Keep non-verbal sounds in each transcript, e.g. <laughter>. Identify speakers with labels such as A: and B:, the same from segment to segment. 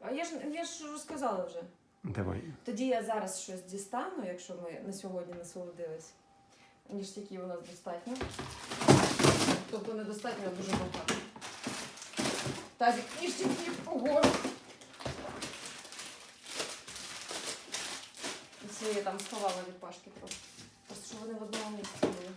A: А я ж я ж розказала вже.
B: Давай.
A: Тоді я зараз щось дістану, якщо ми на сьогодні насолодились. Ніштяків у нас достатньо. Тобто недостатньо, а дуже багато. Тазик ніштяків, ого! І Це я там сховала від пашки просто. Просто щоб вони в одному місці були.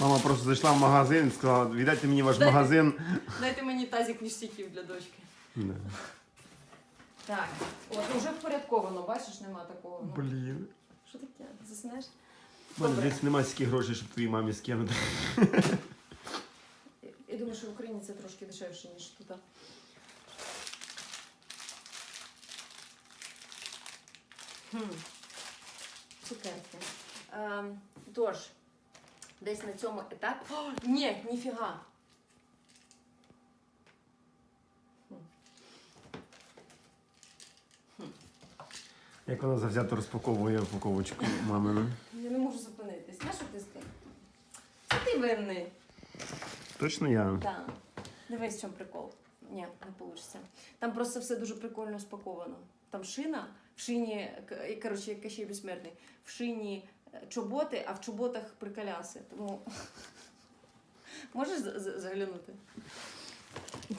B: Мама просто зайшла в магазин і сказала, віддайте мені ваш
A: Дай-
B: магазин.
A: Дайте мені тазик ніштяків для дочки.
B: Да.
A: Так, от вже впорядковано, бачиш, нема такого. ну.
B: Блін.
A: Що таке? Заснеш?
B: У мене
A: Добре.
B: десь немає стільки грошей, щоб твоїй мамі скинути.
A: Я думаю, що в Україні це трошки дешевше, ніж тут. Хм. Цукерки. Ем, тож, десь на цьому етапі. О, ні, ніфіга.
B: Як вона завзято розпаковує упаковочку мамину.
A: Я не можу зупинитись. На що ти з тим? Це ти винний.
B: Точно я.
A: Так. Дивись, в чому прикол. Ні, не вийде. Там просто все дуже прикольно спаковано. Там шина, в шині, коротше, як ще безсмертний, в шині чоботи, а в чоботах приколяси. Тому <laughs> можеш заглянути?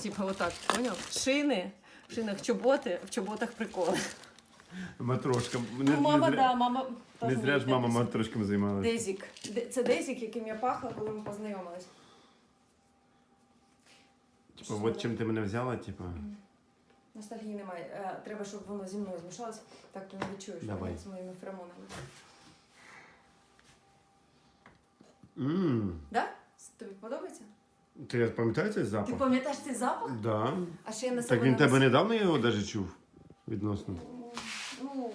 A: Типа отак, поняв? Шини, в шинах чоботи, в чоботах приколи.
B: Матрошка.
A: Ну, мама,
B: зря,
A: да, мама.
B: не
A: теж
B: зря ж мама матрошками займалася.
A: Дезік. Де- Це Дезік, яким я пахла, коли ми познайомились.
B: Типа, от чим ти мене взяла, типа.
A: Ностальгії немає. Е, Треба, щоб воно зі мною змішалося. Так ти не відчуєш
B: Давай.
A: з моїми феромонами.
B: Ммм.
A: Да? Тобі подобається?
B: Ти пам'ятаєш цей запах?
A: Ти пам'ятаєш цей запах?
B: Да.
A: А ще я на
B: Так він тебе недавно його навіть чув відносно.
A: Ну,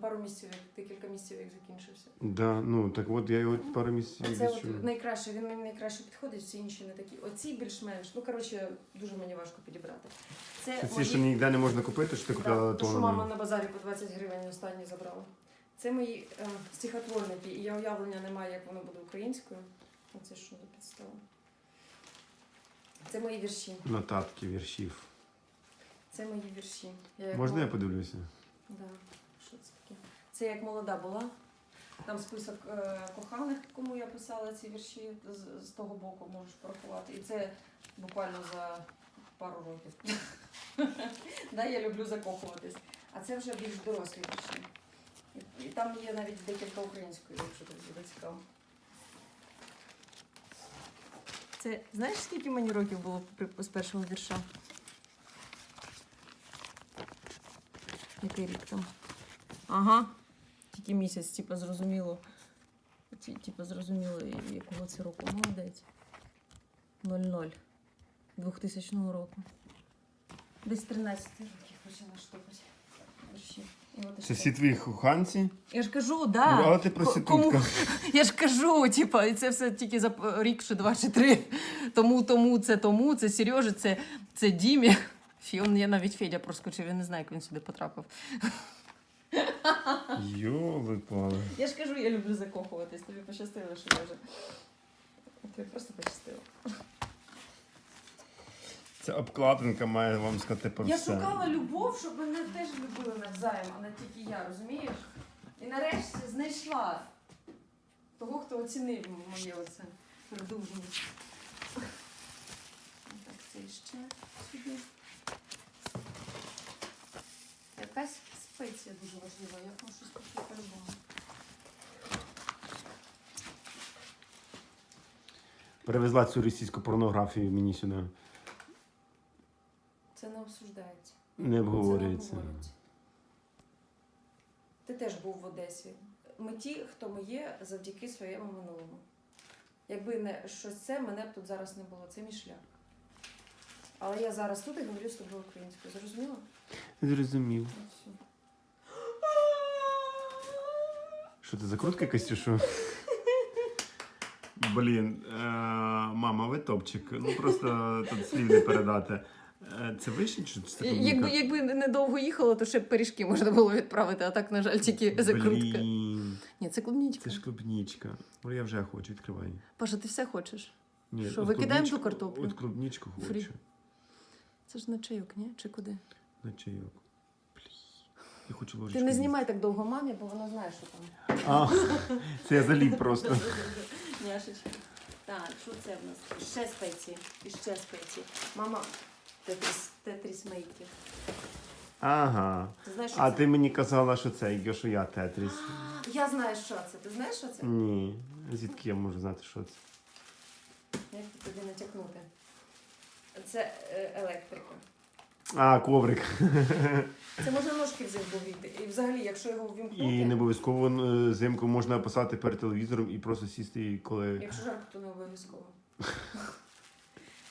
A: пару місяців, як декілька місяців, як закінчився.
B: Да, ну так от я його пару місяців
A: А це
B: відчув.
A: от найкраще, він мені найкраще підходить, всі інші не такі. Оці більш-менш. Ну, коротше, дуже мені важко підібрати. Це,
B: Це ці,
A: мої-
B: що ніде не можна купити, що ти купляла
A: Да, то, що мама на базарі по 20 гривень останні забрала. Це мої е, стихотворники, і я уявлення не маю, як воно буде українською. Оце що за підстава. Це мої вірші.
B: Нотатки віршів.
A: Це мої вірші. Я як
B: Можна я подивлюся?
A: Да. Що це таке? Це як молода була. Там список е, коханих, кому я писала ці вірші з, з того боку можеш порахувати. І це буквально за пару років. <laughs> да, я люблю закохуватись. А це вже більш дорослі вірші. І, там є навіть декілька української, якщо тобі буде цікаво. Це знаєш, скільки мені років було з першого вірша? Який рік там? Ага. Тільки місяць, типу, зрозуміло. Типу, зрозуміло, якого це року. Молодець. 00. 2000 року. Десь 13 років почала штопати.
B: Це всі твої коханці?
A: Я ж кажу, да.
B: Ну, але ти проститутка. <laughs>
A: Я ж кажу, типа, і це все тільки за рік чи два чи три. Тому, тому, це тому, це Сережі, це, це Дімі. <laughs> Фіон, я навіть Федя проскочив, я не знаю, як він сюди потрапив. <laughs>
B: Йоли пали.
A: Я ж кажу, я люблю закохуватись. Тобі пощастило, що я вже. Тобі просто пощастило.
B: Ця обкладинка має вам сказати про
A: Я
B: все.
A: шукала любов, щоб мене теж любили навзаєм, а не тільки я, розумієш? І нарешті знайшла того, хто оцінив моє оце придужність. Так, це ще сюди. Якась спеція дуже важлива, я хочу щось таке по-любому.
B: Перевезла цю російську порнографію мені сюди.
A: Обсуждається.
B: Не обговорюється.
A: Ти теж був в Одесі. Ми ті, хто ми є завдяки своєму минулому. Якби не щось це, мене б тут зараз не було. Це мій шлях. Але я зараз тут і говорю з тобою українською. Зрозуміла?
B: Зрозумів.
A: Ну.
B: Що ти закрутка якась чи що? Блін, е, мама, ви топчик. Ну просто тут слів не передати. Е, Це вишень чи це
A: Якби, якби недовго їхало, то ще б пиріжки можна було відправити, а так, на жаль, тільки закрутка.
B: Блін,
A: Ні, це клубнічка.
B: це ж клубнічка. О, я вже хочу, відкривай.
A: Паша, ти все хочеш?
B: Ні,
A: Що,
B: от
A: викидаємо
B: клубнічку-
A: ту картоплю?
B: От клубнічку
A: Фрі.
B: хочу.
A: Це ж на чайок, ні? Чи куди?
B: На чайок. Блін. Я хочу ложечку.
A: Ти не знімай так довго мамі, бо вона знає, що там.
B: А, це я заліп просто.
A: Няшечка. Так, що це в нас? Ще спеції. І ще спеції. Мама тетріс, тетріс мейків.
B: Ага.
A: Ти знаєш, що
B: А
A: це?
B: ти мені казала, що це, що я тетріс.
A: А, Я знаю, що це. Ти знаєш, що це?
B: Ні. Звідки я можу знати, що це?
A: Як тобі натякнути? Це е, електрика.
B: А, коврик.
A: Це можна ножки взагалі. І взагалі, якщо його ввімкнути,
B: І не обов'язково е, зимку можна писати перед телевізором і просто сісти, коли.
A: якщо жарко, то не обов'язково.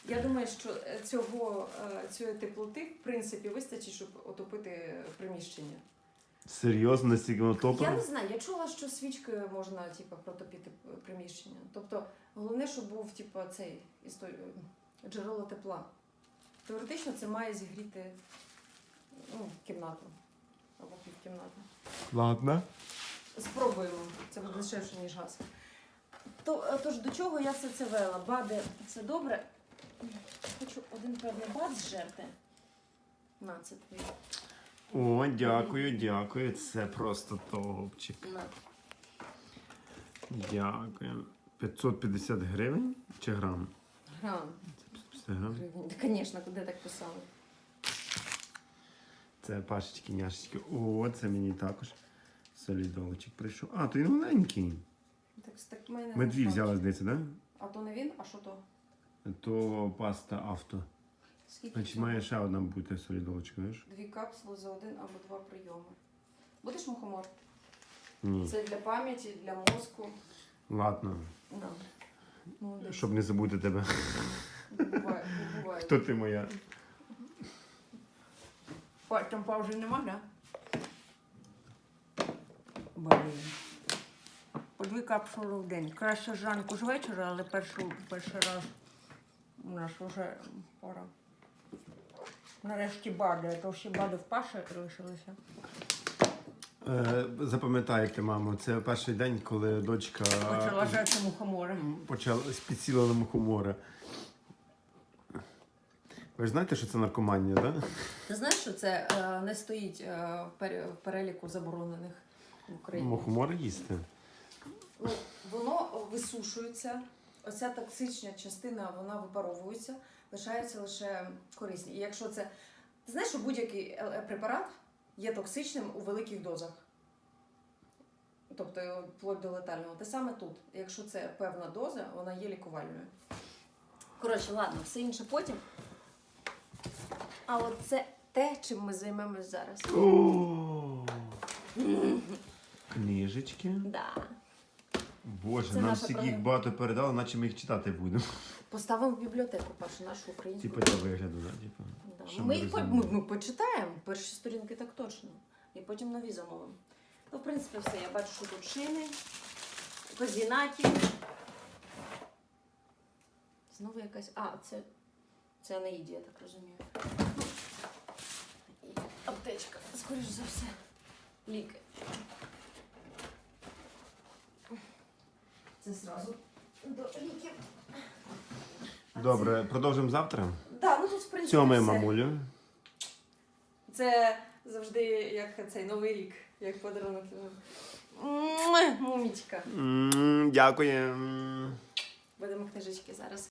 A: Я думаю, що е, цього, е, цієї теплоти, в принципі, вистачить, щоб отопити приміщення.
B: Серйозно настільки воно
A: Я не знаю, я чула, що свічкою можна типу, протопити приміщення. Тобто, головне, щоб був типу, цей істо- джерело тепла. Теоретично це має зігріти ну, кімнату або півкімнату.
B: Ладно.
A: Спробуємо, це буде дешевше, ніж газ. То, е, тож до чого я все це вела? Бади, це добре. Хочу один певний бад зжерти. На, це твій.
B: О, дякую, дякую. Це просто топчик.
A: На.
B: Дякую. 550 гривень чи грам?
A: Грам.
B: 550 грам.
A: Гривень. Та, звісно, куди так писали?
B: Це пашечки, няшечки. О, це мені також. Солідолочок прийшов. А, то він маленький.
A: Так, так мене
B: Ми дві взяли, здається, да?
A: А то не він, а що то?
B: То паста авто.
A: Скільки?
B: Значить,
A: всього?
B: має ще одна бути солідолочка, знаєш?
A: Дві капсули за один або два прийоми. Будеш мухомор?
B: Ні.
A: Це для пам'яті, для мозку.
B: Ладно.
A: На. Молодець.
B: Щоб не забути тебе.
A: Буває, буває.
B: Хто ти моя?
A: Па- Там паузи нема, да?
C: Блін. По дві капсули в день. Краще зранку з вечора, але перший, перший раз у нас вже пора. Нарешті бади, а то всі бади в Паші лишилися.
B: Е, запам'ятайте, мамо, це перший день, коли дочка
C: Почала жати мухоморем.
B: почала підсіла на мухомора. Ви ж знаєте, що це наркоманія, так? Да?
A: Ти знаєш, що це е, не стоїть е, в пере- в переліку заборонених в Україні?
B: Мухомори їсти.
A: Ну, воно висушується, оця токсична частина вона випаровується, лишаються лише корисні. І якщо це. Ти знаєш, що будь-який е, е, препарат є токсичним у великих дозах. Тобто вплоть до летального. Те саме тут. Якщо це певна доза, вона є лікувальною. Коротше, ладно, все інше потім. А от це те, чим ми займемось зараз.
B: Книжечки.
A: Да.
B: Боже,
A: Це
B: нам
A: наша
B: стільки
A: програма.
B: їх багато передали, наче ми їх читати будемо.
A: Поставимо в бібліотеку, Пашу, нашу українську.
B: Типа для вигляду, да? Типа.
A: Да.
B: щоб
A: Ми їх по-
B: розуміли.
A: ми, ми почитаємо перші сторінки так точно. І потім нові замовимо. Ну, в принципі, все. Я бачу, що тут шини, козінаки. Знову якась. А, це, це Анаїді, я так розумію. І аптечка, скоріш за все. Ліки. Це зразу до ліків. А
B: Добре, продовжимо завтра.
A: Це... Да, ну тут, в принципі,
B: Цьомає
A: все.
B: мамулю.
A: Це завжди як цей новий рік, як подарунок. Мумічка.
B: М, Дякую.
A: Будемо книжечки зараз.